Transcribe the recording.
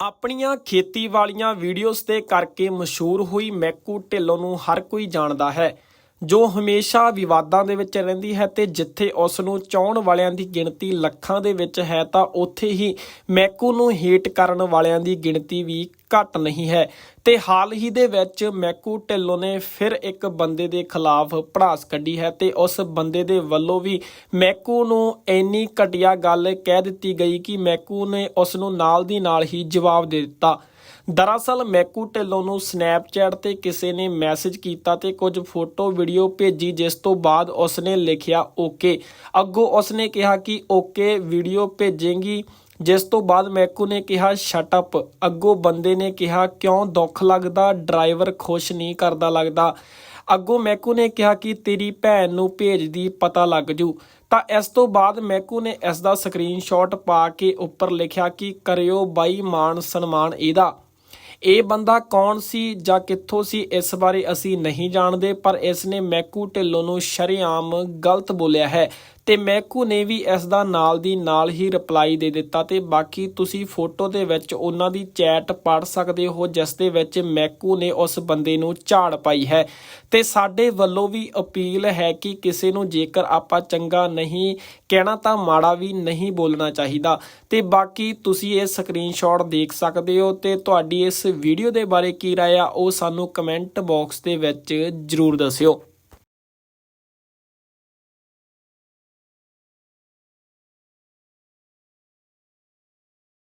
ਆਪਣੀਆਂ ਖੇਤੀ ਵਾਲੀਆਂ ਵੀਡੀਓਜ਼ ਤੇ ਕਰਕੇ ਮਸ਼ਹੂਰ ਹੋਈ ਮੈਕੂ ਢਿੱਲੋਂ ਨੂੰ ਹਰ ਕੋਈ ਜਾਣਦਾ ਹੈ। ਜੋ ਹਮੇਸ਼ਾ ਵਿਵਾਦਾਂ ਦੇ ਵਿੱਚ ਰਹਿੰਦੀ ਹੈ ਤੇ ਜਿੱਥੇ ਉਸ ਨੂੰ ਚਾਹਣ ਵਾਲਿਆਂ ਦੀ ਗਿਣਤੀ ਲੱਖਾਂ ਦੇ ਵਿੱਚ ਹੈ, ਤਾਂ ਉੱਥੇ ਹੀ ਮੈਕੂ ਨੂੰ ਹੇਟ ਕਰਨ ਵਾਲਿਆਂ ਦੀ ਗਿਣਤੀ ਵੀ ਘੱਟ ਨਹੀਂ ਹੈ। ਤੇ ਹਾਲ ਹੀ ਦੇ ਵਿੱਚ ਮੈਕੂ ਢਿੱਲੋਂ ਨੇ ਫਿਰ ਇੱਕ ਬੰਦੇ ਦੇ ਖਿਲਾਫ ਭੜਾਸ ਕੱਢੀ ਹੈ ਤੇ ਉਸ ਬੰਦੇ ਦੇ ਵੱਲੋਂ ਵੀ ਮੈਕੂ ਨੂੰ ਇੰਨੀ ਘਟੀਆ ਗੱਲ ਕਹਿ ਦਿੱਤੀ ਗਈ ਕਿ ਮੈਕੂ ਨੇ ਉਸ ਨੂੰ ਨਾਲ ਦੀ ਨਾਲ ਹੀ ਜਵਾਬ ਦੇ ਦਿੱਤਾ। ਦਰਅਸਲ, ਮੈਕੂ ਢਿੱਲੋਂ ਨੂੰ ਸਨੈਪਚੈਟ ਤੇ ਕਿਸੇ ਨੇ ਮੈਸੇਜ ਕੀਤਾ ਤੇ ਕੁਝ ਫੋਟੋ ਵੀਡੀਓ ਭੇਜੀ, ਜਿਸ ਤੋਂ ਬਾਅਦ ਉਸਨੇ ਲਿਖਿਆ ਓਕੇ। ਅੱਗੋਂ ਉਸਨੇ ਕਿਹਾ ਕਿ ਓਕੇ ਵੀਡੀਓ ਭੇਜੇਗੀ, ਜਿਸ ਤੋਂ ਬਾਅਦ ਮੈਕੂ ਨੇ ਕਿਹਾ ਸ਼ਟ ਅਪ ਅੱਗੋਂ ਬੰਦੇ ਨੇ ਕਿਹਾ, ਕਿਉਂ ਦੁੱਖ ਲੱਗਦਾ? ਡਰਾਈਵਰ ਖੁਸ਼ ਨਹੀਂ ਕਰਦਾ ਲੱਗਦਾ। ਅੱਗੋਂ ਮੈਕੂ ਨੇ ਕਿਹਾ ਕਿ ਤੇਰੀ ਭੈਣ ਨੂੰ ਭੇਜਦੀ ਪਤਾ ਲੱਗ ਜੂ। ਤਾਂ ਇਸ ਤੋਂ ਬਾਅਦ ਮੈਕੂ ਨੇ ਇਸ ਦਾ ਸਕਰੀਨਸ਼ਾਟ ਪਾ ਕੇ ਉੱਪਰ ਲਿਖਿਆ ਕਿ ਕਰਿਓ ਬਾਈ ਮਾਨ ਸਨਮਾਨ ਇਹਦਾ। ਇਹ ਬੰਦਾ ਕੌਣ ਸੀ ਜਾਂ ਕਿੱਥੋਂ ਸੀ, ਇਸ ਬਾਰੇ ਅਸੀਂ ਨਹੀਂ ਜਾਣਦੇ, ਪਰ ਇਸ ਨੇ ਮੈਕੂ ਢਿੱਲੋਂ ਨੂੰ ਸ਼ਰੇਆਮ ਗਲਤ ਬੋਲਿਆ ਹੈ ਤੇ ਮੈਕੂ ਨੇ ਵੀ ਇਸ ਦਾ ਨਾਲ ਦੀ ਨਾਲ ਹੀ ਰਿਪਲਾਈ ਦੇ ਦਿੱਤਾ ਤੇ ਬਾਕੀ ਤੁਸੀਂ ਫੋਟੋ ਦੇ ਵਿੱਚ ਉਹਨਾਂ ਦੀ ਚੈਟ ਪੜ੍ਹ ਸਕਦੇ ਹੋ, ਜਿਸ ਦੇ ਵਿੱਚ ਮੈਕੂ ਨੇ ਉਸ ਬੰਦੇ ਨੂੰ ਝਾੜ ਪਾਈ ਹੈ। ਤੇ ਸਾਡੇ ਵੱਲੋਂ ਵੀ ਅਪੀਲ ਹੈ ਕਿ ਕਿਸੇ ਨੂੰ ਜੇਕਰ ਆਪਾਂ ਚੰਗਾ ਨਹੀਂ ਕਹਿਣਾ ਤਾਂ ਮਾੜਾ ਵੀ ਨਹੀਂ ਬੋਲਣਾ ਚਾਹੀਦਾ। ਤੇ ਬਾਕੀ ਤੁਸੀਂ ਇਹ ਸਕਰੀਨਸ਼ਾਟ ਦੇਖ ਸਕਦੇ ਹੋ ਤੇ ਤੁਹਾਡੀ ਇਸ ਵੀਡੀਓ ਦੇ ਬਾਰੇ ਕੀ ਰਾਏ ਆ ਉਹ ਸਾਨੂੰ ਕਮੈਂਟ ਬਾਕਸ ਦੇ ਵਿੱਚ ਜਰੂਰ ਦੱਸਿਓ।